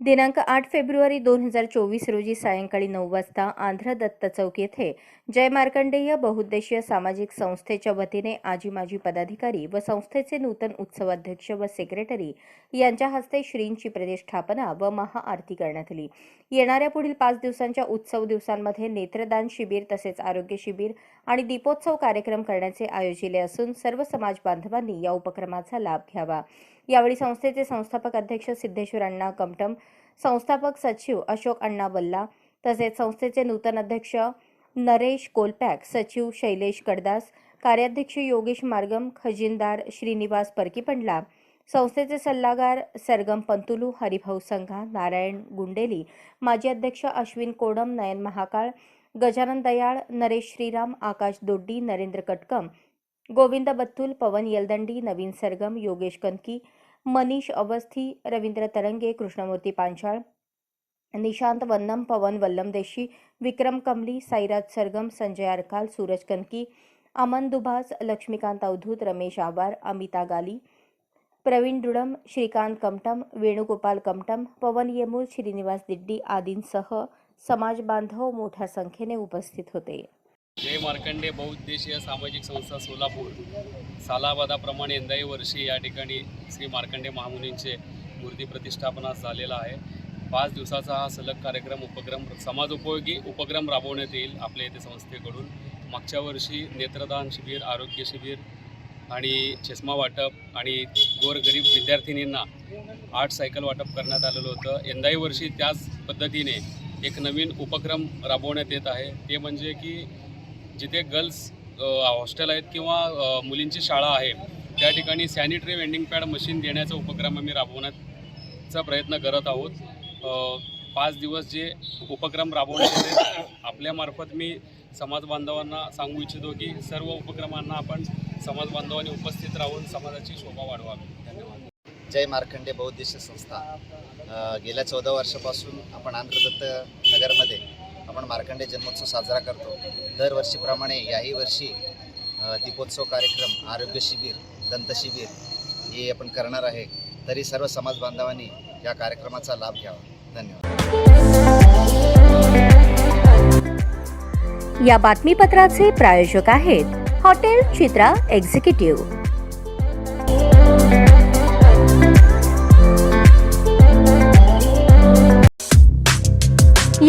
दिनांक आठ फेब्रुवारी दोन हजार चोवीस रोजी सायंकाळी नऊ वाजता आंध्र दत्त चौक येथे जय मार्कंडेय बहुउद्देशीय सामाजिक संस्थेच्या वतीने आजी माजी पदाधिकारी व संस्थेचे नूतन उत्सवाध्यक्ष व सेक्रेटरी यांच्या हस्ते श्रींची प्रतिष्ठापना व महाआरती करण्यात आली. येणाऱ्या पुढील पाच दिवसांच्या उत्सव दिवसांमध्ये नेत्रदान शिबिर तसेच आरोग्य शिबिर आणि दीपोत्सव कार्यक्रम करण्याचे आयोजिले असून सर्व समाज बांधवांनी या उपक्रमाचा लाभ घ्यावा. यावेळी संस्थेचे संस्थापक अध्यक्ष सिद्धेश्वर अण्णा कमटम संस्थापक सचिव अशोक अण्णा बल्ला तसेच संस्थेचे नूतन अध्यक्ष नरेश कोलपॅक सचिव शैलेश कडदास कार्याध्यक्ष योगेश मार्गम खजिनदार श्रीनिवास परकीपंडला संस्थेचे सल्लागार सरगम पंतुलू हरिभाऊ संघा नारायण गुंडेली माजी अध्यक्ष अश्विन कोडम नयन महाकाळ गजानन दयाळ नरेश श्रीराम आकाश दोड्डी नरेंद्र कटकम गोविंद बत्तुल पवन यलदंडी नवीन सरगम योगेश कनकी मनीष अवस्थी रवींद्र तरंगे कृष्णमूर्ती पांचाळ निशांत वन्नम पवन वल्लमदेशी विक्रम कमली साईराज सरगम संजय अरकाल सूरज कनकी अमन दुभास लक्ष्मीकांत अवधूत रमेश आवार अमिता गाली प्रवीण दुडम श्रीकांत कमटम वेणुगोपाल कमटम पवन येमूल श्रीनिवास दिड्डी आदींसह समाज बांधव मोठ्या संख्येने उपस्थित होते. जय मार्कंडे बहुउद्देशीय सामाजिक संस्था सोलापूर. सालाबादाप्रमाणे यंदाही वर्षी या ठिकाणी श्री मार्कंडे महामुनींचे मूर्ती प्रतिष्ठापना झालेला आहे. पाच दिवसाचा हा सलग कार्यक्रम उपक्रम समाजोपयोगी उपक्रम राबवण्यात येईल आपल्या येथे संस्थेकडून. मागच्या वर्षी नेत्रदान शिबिर आरोग्य शिबिर आणि चष्मा वाटप आणि गोरगरीब विद्यार्थिनींना आठ सायकल वाटप करण्यात आलेलं होतं. यंदाही वर्षी त्याच पद्धतीने एक नवीन उपक्रम राबवण्यात येत आहे. ते म्हणजे की जिथे गर्ल्स हॉस्टेल आहेत किंवा मुलींची शाळा आहे त्या ठिकाणी सॅनिटरी वेंडिंग पॅड मशीन देण्याचा उपक्रम आम्ही राबवण्याचा प्रयत्न करत आहोत. पाच दिवस जे उपक्रम राबवण्याचे आपल्यामार्फत मी समाज बांधवांना सांगू इच्छितो की सर्व उपक्रमांना आपण समाज बांधवांनी उपस्थित राहून समाजाची शोभा वाढवावी. धन्यवाद. जय मार्खंडे बहुउद्देशीय संस्था. गेल्या चौदा वर्षापासून आपण आंध्रदत्त नगरमध्ये आपण मार्कंडे जन्मोत्सव साजरा करतो. दरवर्षीप्रमाणे याही वर्षी दीपोत्सव कार्यक्रम आरोग्य शिबिर दंतशिबिर हे आपण करणार आहे. तरी सर्व समाज बांधवांनी या कार्यक्रमाचा लाभ घ्यावा. धन्यवाद. या बातमीपत्राचे प्रायोजक आहेत हॉटेल चित्रा एक्झिक्युटिव्ह.